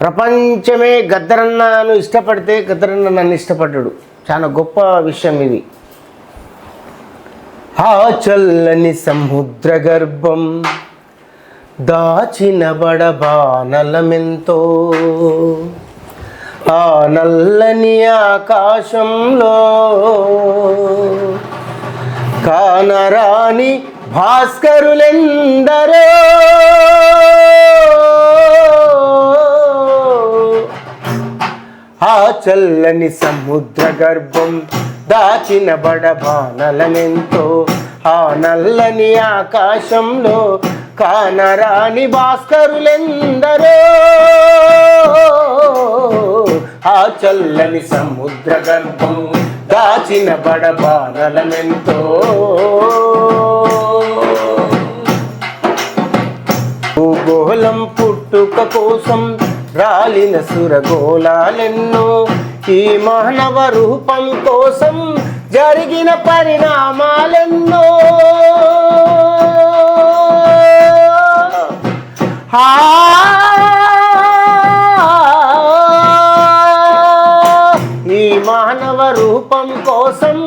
ప్రపంచమే గద్దరన్నను ఇష్టపడితే గద్దరన్న నన్ను ఇష్టపడ్డాడు. చాలా గొప్ప విషయం ఇది. ఆ చల్లని సముద్ర గర్భం దాచిన బడబానలమెంతో ఆ నల్లని ఆకాశంలో కానరాని భాస్కరులెందరో చల్లని సముద్ర గర్భం దాచిన బడబానలనెంతో ఆ నల్లని ఆకాశంలో కానరాని భాస్కరులెందరో. ఆ చల్లని సముద్ర గర్భం దాచిన బడబానలనెంతో భూగోళం పుట్టుక కోసం రాలిన సురగోళాలెన్నో ఈ మానవ రూపం కోసం జరిగిన పరిణామాలెన్నో. ఈ మానవ రూపం కోసం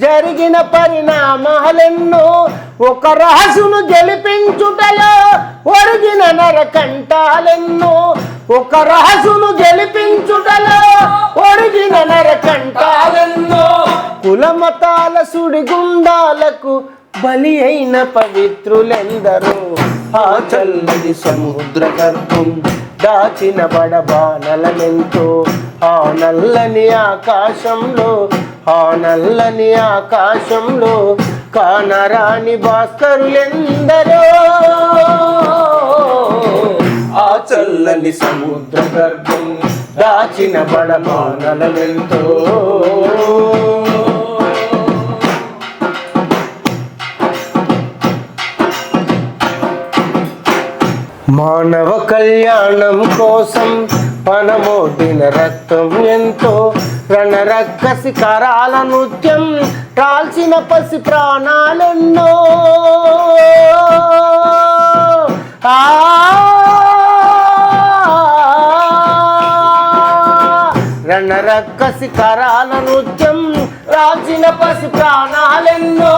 జరిగిన పరిణామాలెన్నో. ఒక రాజును గెలిపించుటలో ఒరిగిన నరకంటాలెన్నో ఒక రాజును గెలిపి నరకంటాలెన్నో కులమతాల సుడిగుండాలకు బలి అయిన పవిత్రులెందరో. ఆ చల్లది సముద్ర గర్భం దాచిన బడబానలమెంతో ఆ నల్లని ఆకాశంలో ఆ నల్లని ఆకాశంలో కానరాని భాస్కరులెందరో. ఆ చల్లని సముద్ర గర్భం దాచిన బడబానలమెంతో మానవ కళ్యాణం కోసం పనమోటిన రక్తం ఎంతో. రణరక్కసి కరాల నృత్యం కాల్చిన పసి ప్రాణాలెన్నో. ఆ నరక కరాల నృత్యం రాచిన పసి ప్రాణాలెన్నో.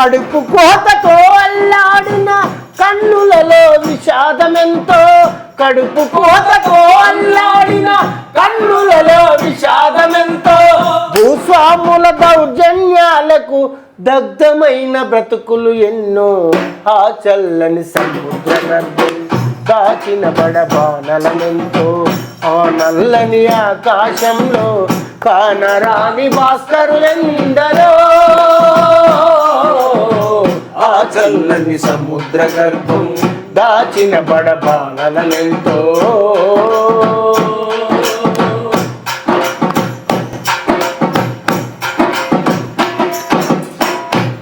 కడుపు కోతతో అల్లాడిన కన్నులలో విషాదమెంతో. కడుపు కోతతో అల్లాడిన కన్నులలో విషాదమెంతో. భూస్వాముల దౌర్జన్యాలకు దగ్ధమైన బ్రతుకులు ఎన్నో. ఆ చల్లని సముద్ర దాచిన బడబానలమెంతో. ఆ నల్లని ఆకాశంలో కానరాని భాస్కరులెందరో. ఆ చల్లని సముద్ర గర్భం దాచిన బడబానలమెంతో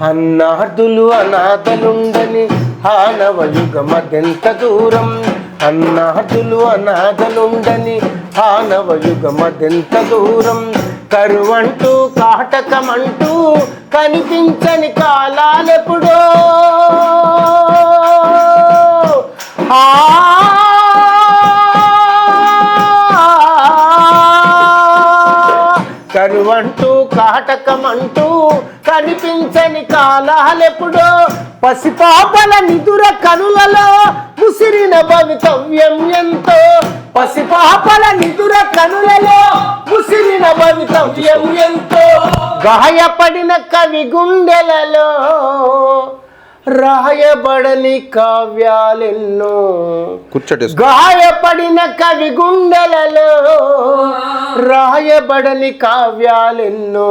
అన్నార్థులు అనాథలుండని ఆనవ యుగమదెంత దూరం. అన్నార్థులు అనాథలుండని ఆనవయుగమదెంత దూరం? కరువంటూ కాటకమంటూ కనిపించని కాలాలెప్పుడో? ఆ! కరువంటూ కాటకమంటూ కనిపించని కాలాలెప్పుడో? పసిపాపల నిదుర కనులలో ముసిరిన భవితవ్యం ఎంతో. పసిపాపల నిదుర కనులలో ముసిరిన భవితవ్యం ఎంతో. గాయపడిన కవి గుండెలలో రాయబడని కావ్యాలెన్నో. కూర్చోటేసుకో. గాయపడిన కవి గుండెలలో రాయబడని కావ్యాలెన్నో.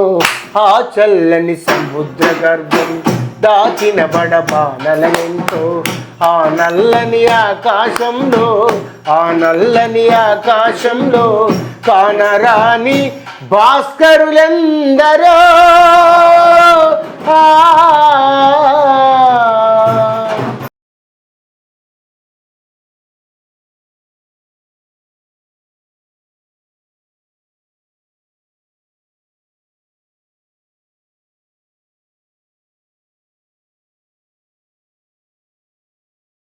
ఆ చల్లని సముద్ర గర్భం దాచిన బడబానలెంతో ఆ నల్లని ఆకాశంలో ఆ నల్లని ఆకాశంలో కానరాని భాస్కరులెందరో. ఆ